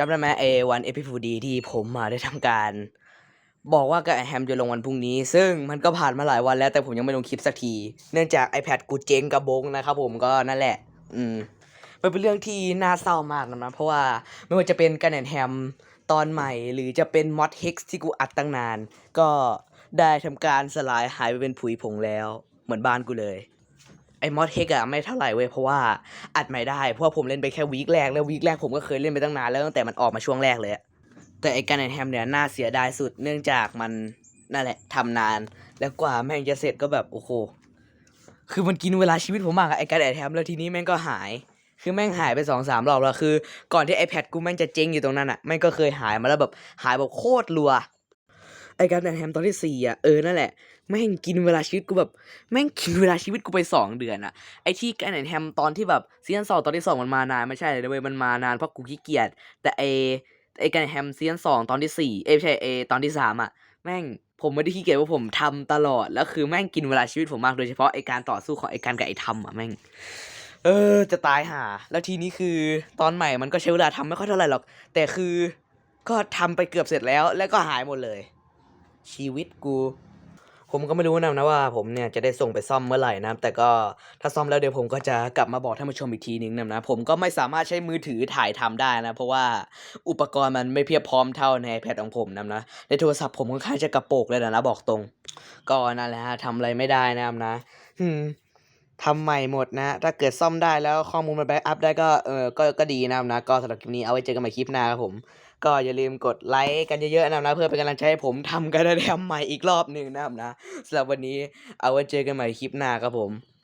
จำได้ไหมไอ้วันเอพิฟูดีที่ผมมาได้ทำการ บอกว่ากับแฮมจะลงวันพรุ่งนี้ ซึ่งมันก็ผ่านมาหลายวันแล้วแต่ผมยังไม่ลงคลิปสักที เนื่องจาก iPad กูเจ๊งกระบงนะครับผมก็นั่นแหละ อืมมันเป็นเรื่องที่น่าเศร้ามากนะเพราะว่าไม่ว่าจะเป็นกันแอนแฮมตอนใหม่ หรือจะเป็นมอดเฮกที่กูอัดตั้งนาน ก็ได้ทำการสลายหายไปเป็นผุยผงแล้ว เหมือนบ้านกูเลย ไอ้มอดเฮกอะไม่เท่าไหร่เว้ยเพราะว่าอัดไม่ได้เพราะว่าผมเล่นไปแค่วีคแรกแล้ววีคแรกผมก็เคยเล่นไปตั้งนานแล้วตั้งแต่มันออกมาช่วงแรกเลยแต่ไอ้กันแอนแฮมเนี่ยน่าเสียดายสุดเนื่องจากมันนั่นแหละทำนาน แล้วกว่าแม่งจะเสร็จก็แบบโอ้โหคือมันกินเวลาชีวิตผมมากอะไอ้การแอนแฮมแล้วทีนี้แม่งก็หาย คือแม่งหายไปสองสามรอบแล้วคือ ก่อนที่ iPad กูแม่งจะเจ๊งอยู่ตรงนั้นอะแม่งก็เคยหายมาแล้วแบบหายแบบโคตรรัว ไอการแอนแฮมตอนที่สี่อะเออนั่นแหละแม่งกินเวลาชีวิตกูแบบแม่งกินเวลาชีวิตกูไปสองเดือนอะไอที่การแอนแฮมตอนที่แบบซีซั่นสองตอนที่สองมันมานานไม่ใช่เลยเว้ยมันมานานเพราะกูขี้เกียจแต่ไอไอการแอนแฮมซีซั่นสองตอนที่สี่เอไม่ใช่ไอ้ตอนที่สามอะแม่งผมไม่ได้ขี้เกียจว่าผมทำตลอดแล้วคือแม่งกินเวลาชีวิตผมมากโดยเฉพาะไอการต่อสู้ของไอการกับไอทำอะแม่งเออจะตายห่าแล้วทีนี้คือตอนใหม่มันก็ใช้เวลาทำไม่ค่อยเท่าไหร่หรอก แต่คือก็ทำไปเกือบเสร็จแล้วแล้วก็หายหมดเลย ชีวิตกู ผมก็ไม่รู้นะนะว่าผมเนี่ยจะได้ส่งไปซ่อมเมื่อไหร่นะแต่ก็ถ้าซ่อมแล้วเดี๋ยวผมก็จะกลับมาบอกท่านผู้ชมอีกทีนึงนะนะผมก็ไม่สามารถใช้มือถือถ่ายทำได้นะเพราะว่าอุปกรณ์มันไม่เพียบพร้อมเท่าในแพดของผมนะนะในโทรศัพท์ผมค่อนข้างจะกระโปกเลยนะนะบอกตรง ก็นั่นแหละฮะทำอะไรไม่ได้นะนะอืม ทำใหม่หมดนะ ถ้าเกิดซ่อมได้แล้วข้อมูลมันแบ็กอัพได้ก็เออก็ก็ดีนะครับนะ ก็สำหรับคลิปนี้เอาไว้เจอกันใหม่คลิปหน้าครับผม ก็อย่าลืมกดไลค์กันเยอะๆนะครับนะ เพื่อเป็นกำลังใจให้ผมทำกันได้ทำใหม่อีกรอบหนึ่งนะครับนะสำหรับวันนี้เอาไว้เจอกันใหม่คลิปหน้าครับผม